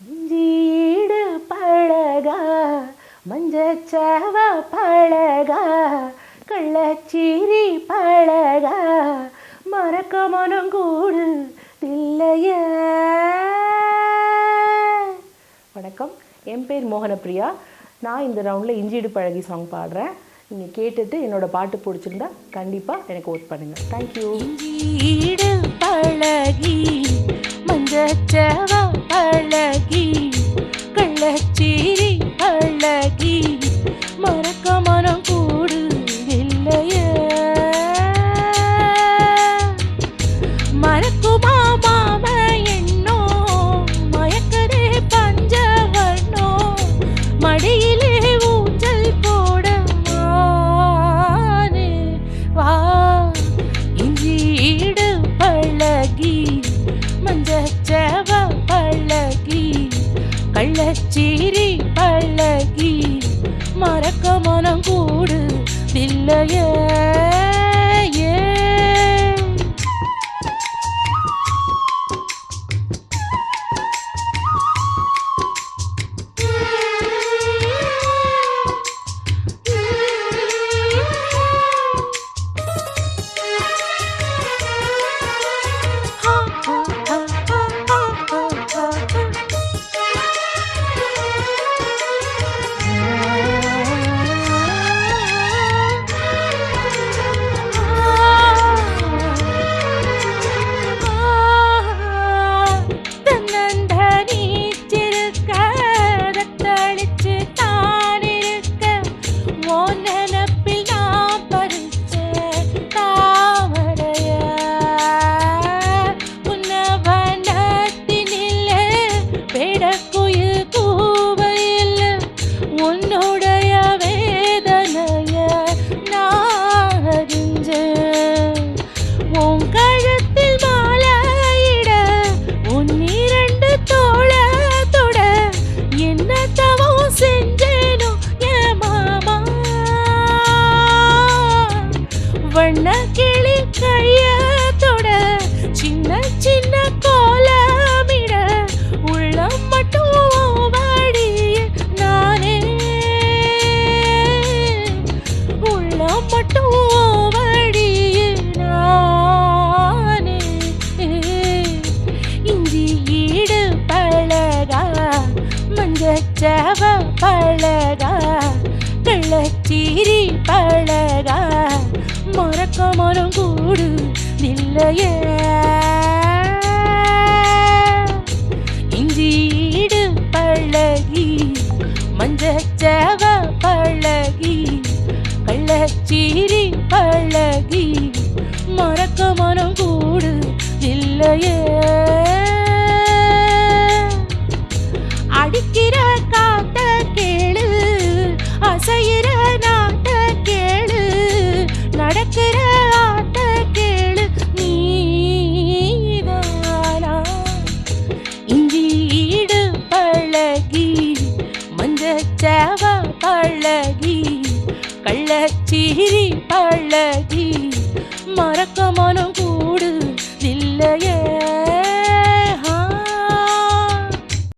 இஞ்சியீடு பழகா மஞ்சச்சவ பழகா கள்ளச்சீரி பழகா. மறக்க மனம் கூடு இல்லைய. வணக்கம். என் பேர் மோகனப்பிரியா. நான் இந்த ரவுண்டில் இஞ்சிடு பழகி சாங் பாடுறேன். நீங்கள் கேட்டுட்டு என்னோட பாட்டு பிடிச்சிருந்தா கண்டிப்பாக எனக்கு ஓட் பண்ணுங்கள் தேங்க்யூ பழகி மஞ்சச்சவ மறக்க மனம் கூடு இல்லையே வண்ண கிளி கைய தொட சின்ன சின்ன கோலமிட உள்ளம் மட்டும் வாடி நானே. உள்ளம் மட்டும் வாடி நானே. இஞ்சி ஈடு பழகா மஞ்சச்சவ பழகா கள்ளச்சீரி பழகா மறக்க மரம் கூடு இல்லையே. இஞ்சீடு பழகி மஞ்சச்சவ பழகி கள்ளச்சீரி பழகி மறக்க மனம் கூடு கள்ளச்சீரி